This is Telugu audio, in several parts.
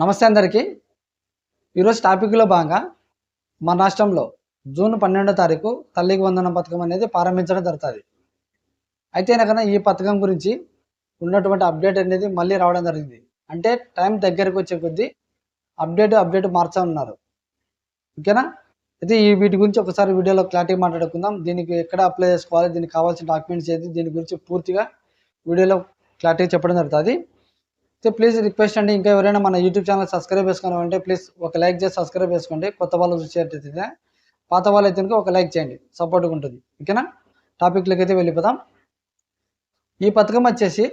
నమస్తే అందరికీ. ఈరోజు టాపిక్లో భాగంగా మన రాష్ట్రంలో జూన్ పన్నెండో తారీఖు తల్లికి వందనం పథకం అనేది ప్రారంభించడం జరుగుతుంది. అయితే కన్నా ఈ పథకం గురించి ఉన్నటువంటి అప్డేట్ అనేది మళ్ళీ రావడం జరిగింది. అంటే టైం దగ్గరకు వచ్చే కొద్దీ అప్డేట్ అప్డేట్ మార్చా ఉన్నారు. ఓకేనా? అయితే ఈ వీటి గురించి ఒకసారి వీడియోలో క్లారిటీ మాట్లాడుకుందాం. దీనికి ఎక్కడ అప్లై చేసుకోవాలి దీనికి కావాల్సిన డాక్యుమెంట్స్ ఏది దీని గురించి పూర్తిగా వీడియోలో క్లారిటీ చెప్పడం జరుగుతుంది. అయితే ప్లీజ్ రిక్వెస్ట్ అండి ఇంకా ఎవరైనా మన యూట్యూబ్ ఛానల్ సబ్స్క్రైబ్ చేసుకోవాలంటే అంటే ప్లీజ్ ఒక లైక్ చేసి సబ్స్క్రైబ్ చేసుకోండి. కొత్త వాళ్ళు చూసేటైతే పాత వాళ్ళు అయితే ఒక లైక్ చేయండి. సపోర్ట్గా ఉంటుంది. ఓకేనా టాపిక్లోకి అయితే వెళ్ళిపోదాం. ఈ పథకం వచ్చేసి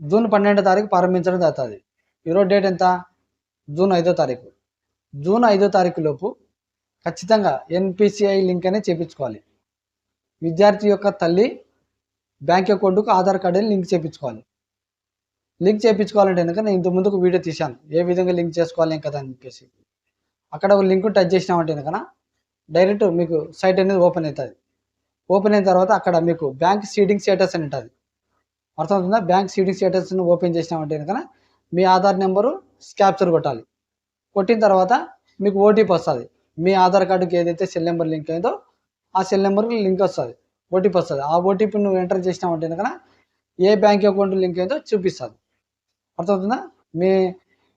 జూన్ పన్నెండో తారీఖు ప్రారంభించడం జరుగుతుంది. ఈరోజు డేట్ ఎంత? జూన్ ఐదో తారీఖు. జూన్ ఐదో తారీఖు లోపు ఖచ్చితంగా ఎన్పిసిఐ లింక్ అనేది చేయించుకోవాలి విద్యార్థి యొక్క తల్లి బ్యాంక్ అకౌంట్కు ఆధార్ కార్డు లింక్ చేయించుకోవాలి లింక్ చేయించుకోవాలంటే కనుక నేను ఇంత ముందుకు వీడియో తీశాను. ఏ విధంగా లింక్ చేసుకోవాలి కదా అని చెప్పేసి. అక్కడ ఒక లింక్ టచ్ చేసినామంటే కనుక డైరెక్ట్ మీకు సైట్ అనేది ఓపెన్ అవుతుంది. ఓపెన్ అయిన తర్వాత అక్కడ మీకు బ్యాంక్ సీడింగ్ స్టేటస్ అని ఉంటుంది. అర్థమవుతుందా? బ్యాంక్ సీడింగ్ స్టేటస్ని ఓపెన్ చేసినామంటే కనుక మీ ఆధార్ నెంబరు స్కాప్చర్ కొట్టాలి. కొట్టిన తర్వాత మీకు ఓటీపీ వస్తుంది. మీ ఆధార్ కార్డుకి ఏదైతే సెల్ నెంబర్ లింక్ అయిందో ఆ సెల్ నెంబర్కి లింక్ వస్తుంది. ఓటీపీ వస్తుంది. ఆ ఓటీపీ నువ్వు ఎంటర్ చేసినావంటే కనుక ఏ బ్యాంక్ అకౌంట్ లింక్ అయిందో చూపిస్తుంది. అర్థమవుతుందా? మీ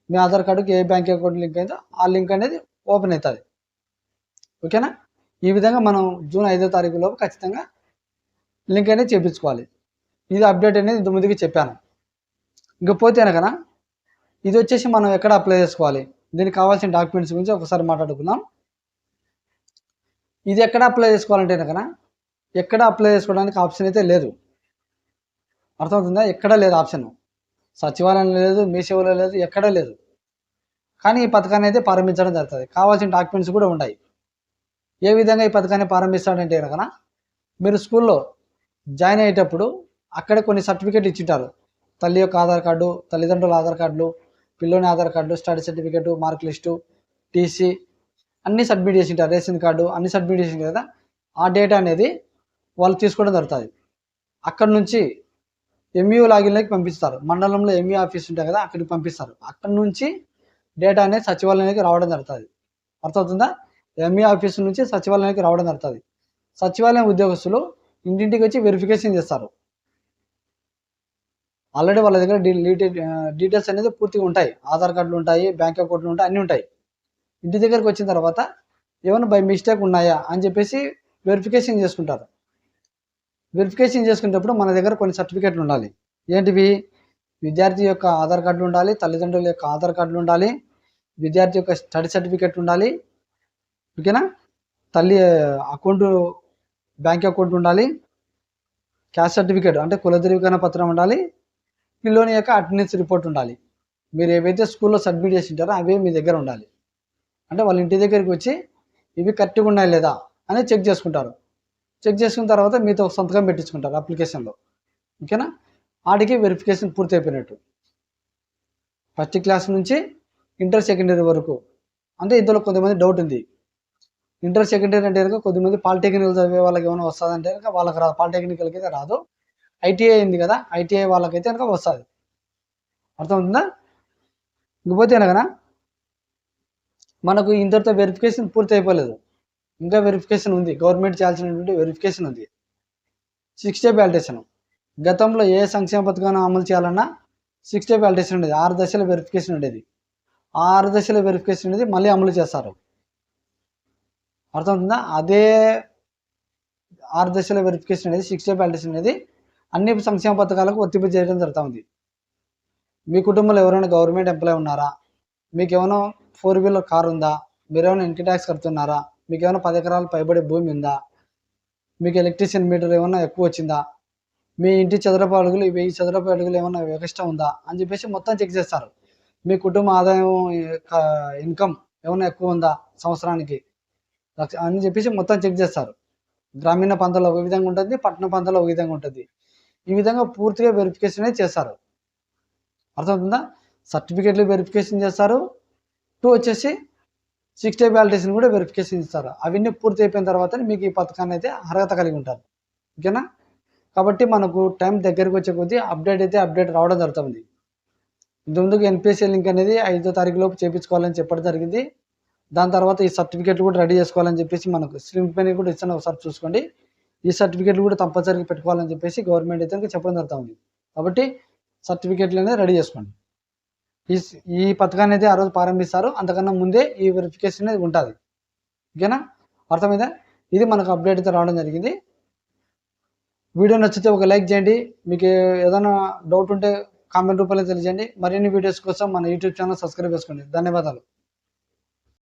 మీ ఆధార్ కార్డుకి ఏ బ్యాంక్ అకౌంట్ లింక్ అయిందో ఆ లింక్ అనేది ఓపెన్ అవుతుంది. ఓకేనా? ఈ విధంగా మనం జూన్ ఐదో తారీఖు లోపు ఖచ్చితంగా లింక్ అనేది చేయించుకోవాలి ఇది అప్డేట్ అనేది ఇంత ముందుకి చెప్పాను. ఇంకపోతే అనకనా ఇది వచ్చేసి మనం ఎక్కడ అప్లై చేసుకోవాలి? దీనికి కావాల్సిన డాక్యుమెంట్స్ గురించి ఒకసారి మాట్లాడుకుందాం. ఇది ఎక్కడ అప్లై చేసుకోవాలంటే కనుక ఎక్కడ అప్లై చేసుకోవడానికి ఆప్షన్ అయితే లేదు. అర్థమవుతుందా? ఎక్కడ లేదు ఆప్షన్. సచివాలయం లేదు మీ సేవలో లేదు ఎక్కడా లేదు. కానీ ఈ పథకాన్ని అయితే ప్రారంభించడం జరుగుతుంది. కావాల్సిన డాక్యుమెంట్స్ కూడా ఉన్నాయి ఏ విధంగా ఈ పథకాన్ని ప్రారంభిస్తాడంటే కనుక మీరు స్కూల్లో జాయిన్ అయ్యేటప్పుడు అక్కడ కొన్ని సర్టిఫికేట్ ఇచ్చింటారు. తల్లి యొక్క ఆధార్ కార్డు తల్లిదండ్రుల ఆధార్ కార్డులు పిల్లోని Aadhaar card study certificate mark list TC అన్ని సబ్మిట్ చేసింటారు. రేషన్ కార్డు అన్ని సబ్మిట్ చేసింటారు కదా. ఆ డేటా అనేది వాళ్ళు తీసుకోవడం జరుగుతుంది. అక్కడ నుంచి ఎంఈఓ లాగిన్లోకి పంపిస్తారు. మండలంలో ఎంఈ ఆఫీస్ ఉంటాయి కదా అక్కడికి పంపిస్తారు. అక్కడ నుంచి డేటా అనేది సచివాలయానికి రావడం జరుగుతుంది. అర్థమవుతుందా? ఎంఈ ఆఫీస్ నుంచి సచివాలయానికి రావడం జరుగుతుంది. సచివాలయం ఉద్యోగస్తులు ఇంటింటికి వచ్చి వెరిఫికేషన్ చేస్తారు. ఆల్రెడీ వాళ్ళ దగ్గర డీటెయిల్స్ అనేది పూర్తిగా ఉంటాయి. ఆధార్ కార్డులు ఉంటాయి బ్యాంక్ అకౌంట్లు ఉంటాయి అన్నీ ఉంటాయి. ఇంటి దగ్గరకు వచ్చిన తర్వాత ఏమైనా బై మిస్టేక్ ఉన్నాయా అని చెప్పేసి వెరిఫికేషన్ చేసుకుంటారు. వెరిఫికేషన్ చేసుకునేటప్పుడు మన దగ్గర కొన్ని సర్టిఫికేట్లు ఉండాలి. ఏంటివి? విద్యార్థి యొక్క ఆధార్ కార్డులు ఉండాలి తల్లిదండ్రుల యొక్క ఆధార్ కార్డులు ఉండాలి విద్యార్థి యొక్క స్టడీ సర్టిఫికేట్ ఉండాలి ఓకేనా? తల్లి అకౌంట్ బ్యాంక్ అకౌంట్ ఉండాలి క్యాష్ సర్టిఫికేట్ అంటే కుల ధృవీకరణ పత్రం ఉండాలి పిల్లోని యొక్క అటెండెన్స్ రిపోర్ట్ ఉండాలి. మీరు ఏవైతే స్కూల్లో సబ్మిట్ చేసి ఉంటారో అవే మీ దగ్గర ఉండాలి. అంటే వాళ్ళ ఇంటి దగ్గరికి వచ్చి ఇవి కరెక్ట్గా ఉన్నాయి లేదా అని చెక్ చేసుకుంటారు. చెక్ చేసుకున్న తర్వాత మీతో సంతకం పెట్టించుకుంటారు అప్లికేషన్లో. ఓకేనా? ఆడికి వెరిఫికేషన్ పూర్తి అయిపోయినట్టు ఫస్ట్ క్లాస్ నుంచి ఇంటర్ సెకండరీ వరకు. అంటే ఇందులో కొంతమంది డౌట్ ఉంది. ఇంటర్ సెకండరీ అంటే కనుక కొద్దిమంది పాలిటెక్నికల్ చదివే వాళ్ళకి ఏమైనా వస్తుందంటే కనుక వాళ్ళకి రాదు. పాలిటెక్నికల్కి అయితే రాదు. ఐటీఐ అయింది కదా ఐటీఐ వాళ్ళకైతే కనుక వస్తుంది. అర్థమవుతుందా? ఇంకపోతే కనుక మనకు ఇంతటితో వెరిఫికేషన్ పూర్తి అయిపోలేదు ఇంకా వెరిఫికేషన్ ఉంది. గవర్నమెంట్ చేయాల్సినటువంటి వెరిఫికేషన్ ఉంది. సిక్స్ డే వ్యాలిడేషన్ గతంలో ఏ సంక్షేమ పథకాన్ని అమలు చేయాలన్నా సిక్స్ డే వ్యాలిడేషన్ ఉండేది. ఆరు దశల వెరిఫికేషన్ ఉండేది. ఆ ఆరు దశల వెరిఫికేషన్ అనేది మళ్ళీ అమలు చేస్తారు. అర్థమవుతుందా? అదే ఆరు దశల వెరిఫికేషన్ అనేది సిక్స్ డే వ్యాలిడేషన్ అనేది అన్ని సంక్షేమ పథకాలకు వర్తింపజేయడం జరుగుతుంది. మీ కుటుంబంలో ఎవరైనా గవర్నమెంట్ ఎంప్లాయ్ ఉన్నారా? మీకు ఏమైనా ఫోర్ వీలర్ కార్ ఉందా? మీరు ఏమైనా ఇన్కమ్ ట్యాక్స్ కడుతున్నారా? మీకు ఏమైనా పది ఎకరాలు పైబడి భూమి ఉందా? మీకు ఎలక్ట్రీషియన్ మీటర్ ఏమైనా ఎక్కువ వచ్చిందా? మీ ఇంటి చదరపు అడుగులు వెయ్యి చదరపు అడుగులు ఏమైనా ఎక్స్ట్రా ఉందా? అని చెప్పేసి మొత్తం చెక్ చేస్తారు. మీ కుటుంబ ఆదాయం ఇన్కమ్ ఏమైనా ఎక్కువ ఉందా సంవత్సరానికి? లక్ష అని చెప్పేసి మొత్తం చెక్ చేస్తారు. గ్రామీణ ప్రాంతాల్లో ఒక విధంగా ఉంటుంది పట్టణ ప్రాంతాల్లో ఒక విధంగా ఉంటుంది. ఈ విధంగా పూర్తిగా వెరిఫికేషన్ అనేది చేస్తారు. అర్థమవుతుందా? సర్టిఫికేట్లు వెరిఫికేషన్ చేస్తారు. టూ వచ్చేసి సిక్స్ డే వ్యాలిడేషన్ కూడా వెరిఫికేషన్ ఇస్తారు. అవన్నీ పూర్తి అయిపోయిన తర్వాత మీకు ఈ పథకాన్ని అయితే అర్హత కలిగి ఉంటారు. ఓకేనా కాబట్టి మనకు టైం దగ్గరికి వచ్చే కొద్దీ అప్డేట్ అయితే అప్డేట్ రావడం జరుగుతుంది. ఇంతకుముందుకు ఎన్పిఎస్సీ లింక్ అనేది ఐదో తారీఖు లోపు చేయించుకోవాలని చెప్పడం జరిగింది. దాని తర్వాత ఈ సర్టిఫికేట్లు కూడా రెడీ చేసుకోవాలని చెప్పేసి మనకు స్లిమ్ పైన కూడా ఇస్తాను ఒకసారి చూసుకోండి. ఈ సర్టిఫికేట్లు కూడా తప్పనిసరిగా పెట్టుకోవాలని చెప్పేసి గవర్నమెంట్ అయితే చెప్పడం జరుగుతుంది. కాబట్టి సర్టిఫికేట్లు అనేది రెడీ చేసుకోండి. ఈ ఈ పథకాన్ని అయితే ఆ రోజు ప్రారంభిస్తారు. అంతకన్నా ముందే ఈ వెరిఫికేషన్ అనేది ఉంటుంది. ఓకేనా? అర్థమైందా? ఇది మనకు అప్డేట్ అయితే రావడం జరిగింది. వీడియో నచ్చితే ఒక లైక్ చేయండి. మీకు ఏదైనా డౌట్ ఉంటే కామెంట్ రూపంలో తెలియజేయండి. మరిన్ని వీడియోస్ కోసం మన యూట్యూబ్ ఛానల్ సబ్స్క్రైబ్ చేసుకోండి. ధన్యవాదాలు.